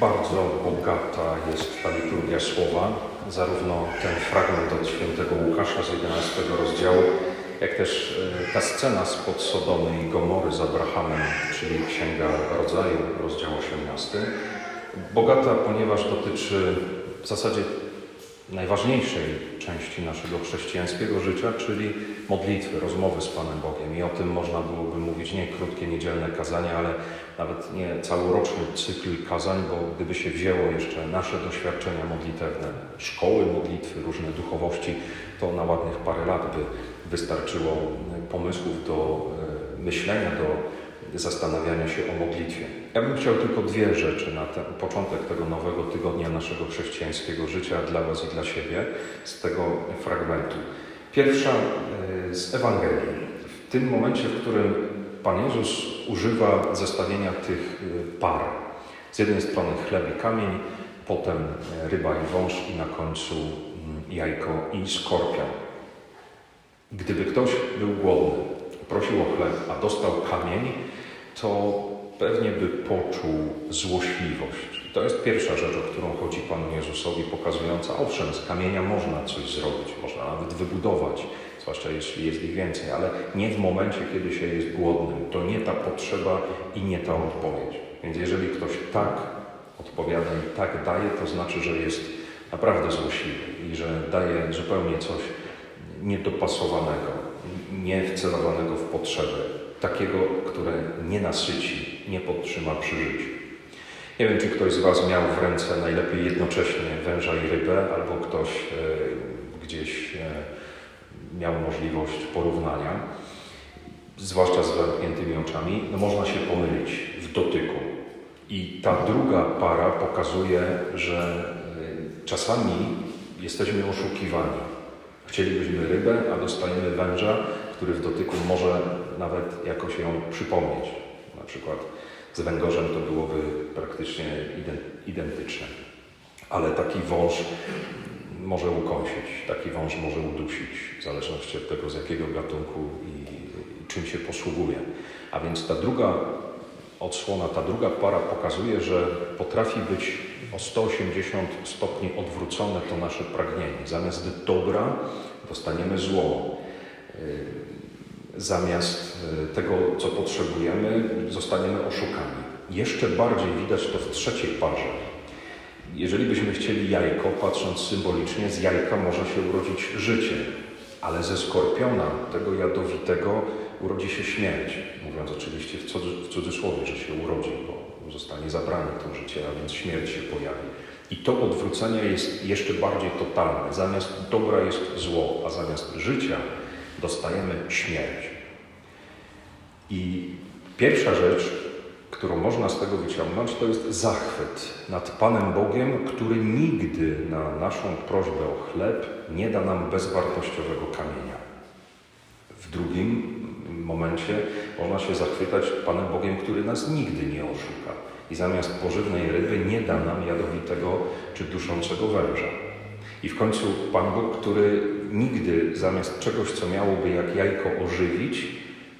Bardzo bogata jest ta liturgia słowa, zarówno ten fragment od świętego Łukasza z 11 rozdziału, jak też e, ta scena spod Sodomy i Gomory z Abrahamem, czyli Księga Rodzaju, rozdział 18. Bogata, ponieważ dotyczy w zasadzie najważniejszej części naszego chrześcijańskiego życia, czyli modlitwy, rozmowy z Panem Bogiem. I o tym można byłoby mówić nie krótkie niedzielne kazania, ale nawet nie całoroczny cykl kazań, bo gdyby się wzięło jeszcze nasze doświadczenia modlitewne, szkoły modlitwy, różne duchowości, to na ładnych parę lat by wystarczyło pomysłów do e, myślenia, do zastanawiania się o modlitwie. Ja bym chciał tylko dwie rzeczy na ten początek tego nowego tygodnia naszego chrześcijańskiego życia dla Was i dla siebie z tego fragmentu. Pierwsza e, z Ewangelii. W tym momencie, w którym Pan Jezus używa zestawienia tych e, par. Z jednej strony chleb i kamień, potem e, ryba i wąż i na końcu mm, jajko i skorpion. Gdyby ktoś był głodny, prosił o chleb, a dostał kamień, to pewnie by poczuł złośliwość. To jest pierwsza rzecz, o którą chodzi Panu Jezusowi, pokazująca, owszem, z kamienia można coś zrobić, można nawet wybudować, zwłaszcza jeśli jest ich więcej, ale nie w momencie, kiedy się jest głodnym. To nie ta potrzeba i nie ta odpowiedź. Więc jeżeli ktoś tak odpowiada i tak daje, to znaczy, że jest naprawdę złośliwy i że daje zupełnie coś niedopasowanego, niewcelowanego w potrzebę, takiego, które nie nasyci, nie podtrzyma przy życiu. Nie wiem, czy ktoś z Was miał w ręce najlepiej jednocześnie węża i rybę, albo ktoś e, gdzieś e, miał możliwość porównania, zwłaszcza z zamkniętymi oczami, no można się pomylić w dotyku. I ta druga para pokazuje, że e, czasami jesteśmy oszukiwani. Chcielibyśmy rybę, a dostajemy węża, który w dotyku może nawet jakoś ją przypomnieć. Na przykład z węgorzem to byłoby praktycznie iden- identyczne. Ale taki wąż może ukąsić, taki wąż może udusić, w zależności od tego, z jakiego gatunku i czym się posługuje. A więc ta druga odsłona, ta druga para pokazuje, że potrafi być o 180 stopni odwrócone to nasze pragnienie. Zamiast dobra dostaniemy zło. Zamiast yy, tego, co potrzebujemy, zostaniemy oszukani. Jeszcze bardziej widać to w trzeciej parze. Jeżeli byśmy chcieli jajko, patrząc symbolicznie, z jajka może się urodzić życie, ale ze skorpiona, tego jadowitego, urodzi się śmierć. Mówiąc oczywiście w, w cudzysłowie, że się urodzi, bo zostanie zabrane to życie, a więc śmierć się pojawi. I to odwrócenie jest jeszcze bardziej totalne. Zamiast dobra jest zło, a zamiast życia dostajemy śmierć. I pierwsza rzecz, którą można z tego wyciągnąć, to jest zachwyt nad Panem Bogiem, który nigdy na naszą prośbę o chleb nie da nam bezwartościowego kamienia. W drugim momencie można się zachwytać Panem Bogiem, który nas nigdy nie oszuka i zamiast pożywnej ryby nie da nam jadowitego czy duszącego węża. I w końcu Pan Bóg, który nigdy zamiast czegoś, co miałoby jak jajko ożywić,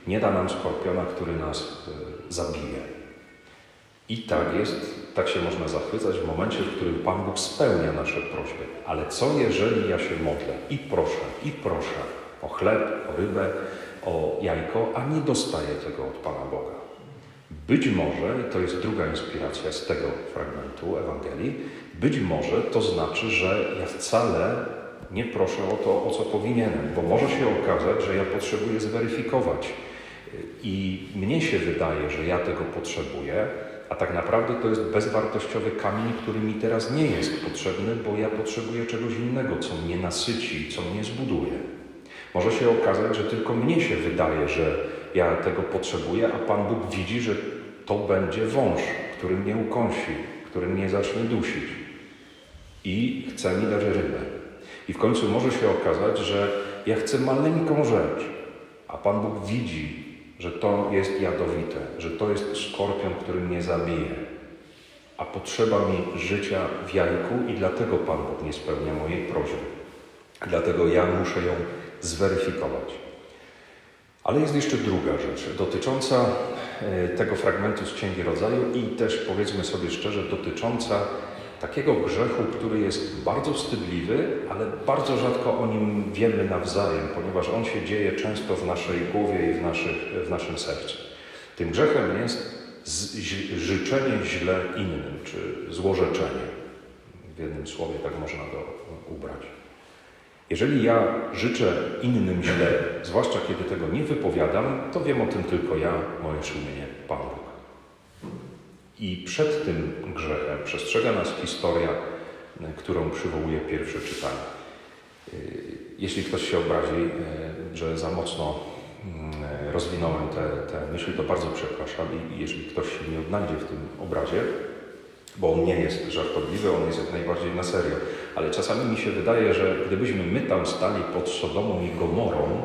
nie da nam skorpiona, który nas e, zabije. I tak jest, tak się można zachwycać w momencie, w którym Pan Bóg spełnia nasze prośby. Ale co jeżeli ja się modlę i proszę, i proszę o chleb, o rybę, o jajko, a nie dostaję tego od Pana Boga? Być może, to jest druga inspiracja z tego fragmentu Ewangelii, być może to znaczy, że ja wcale nie proszę o to, o co powinienem, bo może się okazać, że ja potrzebuję zweryfikować i mnie się wydaje, że ja tego potrzebuję, a tak naprawdę to jest bezwartościowy kamień, który mi teraz nie jest potrzebny, bo ja potrzebuję czegoś innego, co mnie nasyci, co mnie zbuduje. Może się okazać, że tylko mnie się wydaje, że ja tego potrzebuję, a Pan Bóg widzi, że to będzie wąż, który mnie ukąsi, który mnie zacznie dusić i chce mi dać rybę. I w końcu może się okazać, że ja chcę maleńką rzecz, a Pan Bóg widzi, że to jest jadowite, że to jest skorpion, który mnie zabije, a potrzeba mi życia w jajku i dlatego Pan Bóg nie spełnia mojej prośby. Dlatego ja muszę ją zweryfikować. Ale jest jeszcze druga rzecz, dotycząca e, tego fragmentu z Księgi Rodzaju i też powiedzmy sobie szczerze dotycząca takiego grzechu, który jest bardzo wstydliwy, ale bardzo rzadko o nim wiemy nawzajem, ponieważ on się dzieje często w naszej głowie i w, naszych, w naszym sercu. Tym grzechem jest życzenie źle innym, czy złorzeczenie. W jednym słowie tak można go ubrać. Jeżeli ja życzę innym źle, zwłaszcza kiedy tego nie wypowiadam, to wiem o tym tylko ja, moje sumienie, Pan Bóg. I przed tym grzechem przestrzega nas historia, y, którą przywołuje pierwsze czytanie. Y, Jeśli ktoś się obrazi, y, że za mocno mm, rozwinąłem te, te myśli, to bardzo przepraszam. I jeżeli ktoś się nie odnajdzie w tym obrazie, bo on nie jest żartobliwy, on jest jak najbardziej na serio. Ale czasami mi się wydaje, że gdybyśmy my tam stali pod Sodomą i Gomorą,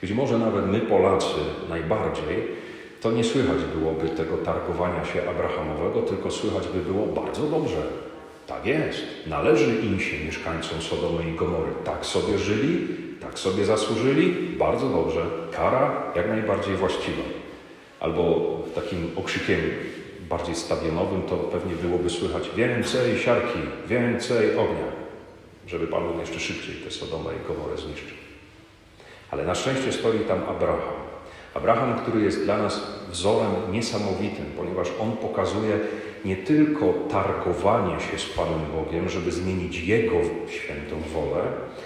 być może nawet my Polacy najbardziej, to nie słychać byłoby tego targowania się Abrahamowego, tylko słychać by było bardzo dobrze. Tak jest. Należy im się mieszkańcom Sodomy i Gomory. Tak sobie żyli, tak sobie zasłużyli. Bardzo dobrze. Kara jak najbardziej właściwa. Albo takim okrzykiem bardziej stadionowym to pewnie byłoby słychać więcej siarki, więcej ognia, żeby Pan jeszcze szybciej tę Sodomę i Gomorę zniszczył. Ale na szczęście stoi tam Abraham. Abraham, który jest dla nas wzorem niesamowitym, ponieważ on pokazuje nie tylko targowanie się z Panem Bogiem, żeby zmienić Jego świętą wolę,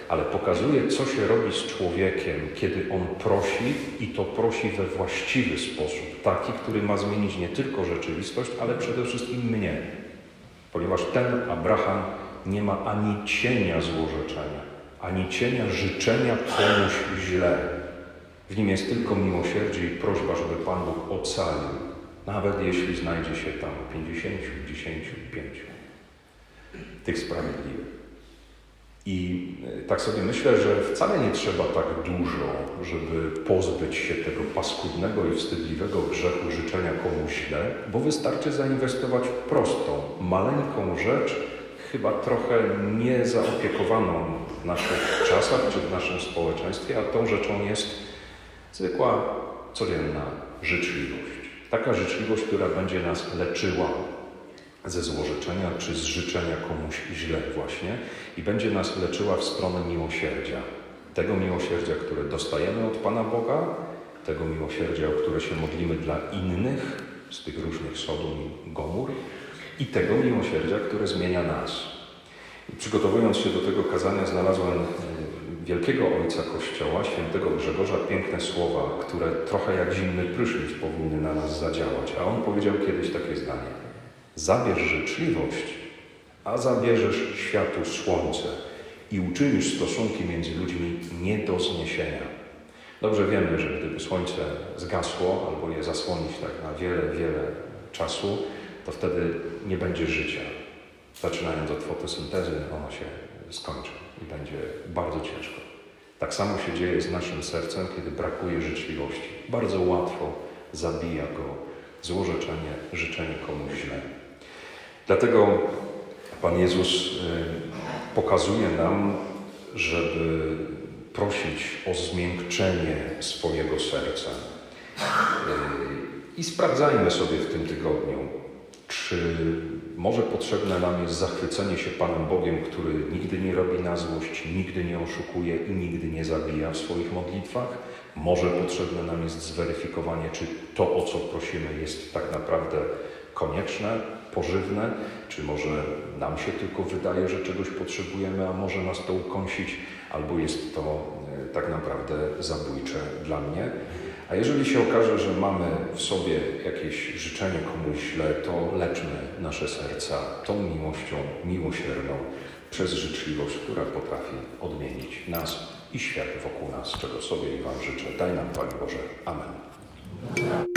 ale pokazuje, co się robi z człowiekiem, kiedy on prosi i to prosi we właściwy sposób, taki, który ma zmienić nie tylko rzeczywistość, ale przede wszystkim mnie. Ponieważ ten Abraham nie ma ani cienia złorzeczenia, ani cienia życzenia komuś źle. W nim jest tylko miłosierdzie i prośba, żeby Pan Bóg ocalił, nawet jeśli znajdzie się tam 50, 10, 5 tych sprawiedliwych. I e, tak sobie myślę, że wcale nie trzeba tak dużo, żeby pozbyć się tego paskudnego i wstydliwego grzechu życzenia komuś źle, bo wystarczy zainwestować w prostą, maleńką rzecz, chyba trochę niezaopiekowaną w naszych czasach czy w naszym społeczeństwie, a tą rzeczą jest zwykła, codzienna życzliwość. Taka życzliwość, która będzie nas leczyła ze złorzeczenia czy z życzenia komuś źle właśnie i będzie nas leczyła w stronę miłosierdzia. Tego miłosierdzia, które dostajemy od Pana Boga, tego miłosierdzia, o które się modlimy dla innych z tych różnych Sodom i Gomór i tego miłosierdzia, które zmienia nas. I przygotowując się do tego kazania znalazłem wielkiego ojca Kościoła, świętego Grzegorza, piękne słowa, które trochę jak zimny prysznic powinny na nas zadziałać. A on powiedział kiedyś takie zdanie. Zabierz życzliwość, a zabierzesz światu słońce i uczynisz stosunki między ludźmi nie do zniesienia. Dobrze wiemy, że gdyby słońce zgasło albo je zasłonić tak na wiele, wiele czasu, to wtedy nie będzie życia. Zaczynając od fotosyntezy, ono się skończy i będzie bardzo ciężko. Tak samo się dzieje z naszym sercem, kiedy brakuje życzliwości. Bardzo łatwo zabija go złorzeczenie, życzenie komuś źle. Dlatego Pan Jezus y, pokazuje nam, żeby prosić o zmiękczenie swojego serca. Y, I sprawdzajmy sobie w tym tygodniu, czy może potrzebne nam jest zachwycenie się Panem Bogiem, który nigdy nie robi na złość, nigdy nie oszukuje i nigdy nie zabija w swoich modlitwach? Może potrzebne nam jest zweryfikowanie, czy to, o co prosimy, jest tak naprawdę konieczne, pożywne, czy może nam się tylko wydaje, że czegoś potrzebujemy, a może nas to ukąsić, albo jest to e, tak naprawdę zabójcze dla mnie. A jeżeli się okaże, że mamy w sobie jakieś życzenie komuś źle, to leczmy nasze serca tą miłością miłosierną przez życzliwość, która potrafi odmienić nas i świat wokół nas, czego sobie i Wam życzę. Daj nam, Panie Boże. Amen.